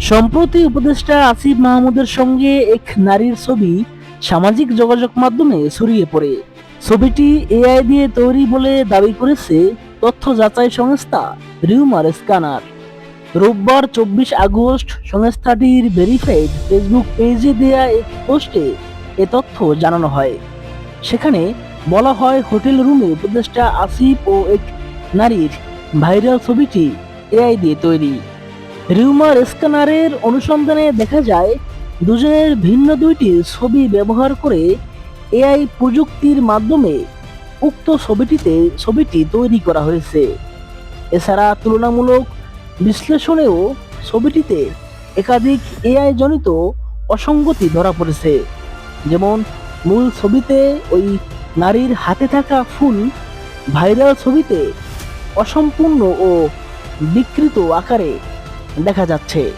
সম্প্রতি উপদেষ্টা আসিফ মাহমুদের সঙ্গে এক নারীর ছবি সামাজিক যোগাযোগ মাধ্যমে ছড়িয়ে পড়ে। ছবিটি এআই দিয়ে তৈরি বলে দাবি করেছে তথ্য যাচাই সংস্থা রিউমার স্ক্যানার। রোববার চব্বিশ আগস্ট সংস্থাটির ভেরিফাইড ফেসবুক পেজে দেয়া এক পোস্টে এ তথ্য জানানো হয়। সেখানে বলা হয় হোটেল রুমে উপদেষ্টা আসিফ ও এক নারীর ভাইরাল ছবিটি এআই দিয়ে তৈরি। রিউমার স্ক্যানারের অনুসন্ধানে দেখা যায়, দুজনের ভিন্ন দুইটি ছবি ব্যবহার করে এআই প্রযুক্তির মাধ্যমে উক্ত ছবিটিতে ছবিটি তৈরি করা হয়েছে। এছাড়া তুলনামূলক বিশ্লেষণেও ছবিটিতে একাধিক এআই জনিত অসঙ্গতি ধরা পড়েছে। যেমন, মূল ছবিতে ওই নারীর হাতে থাকা ফুল ভাইরাল ছবিতে অসম্পূর্ণ ও বিকৃত আকারে দেখা যাচ্ছে।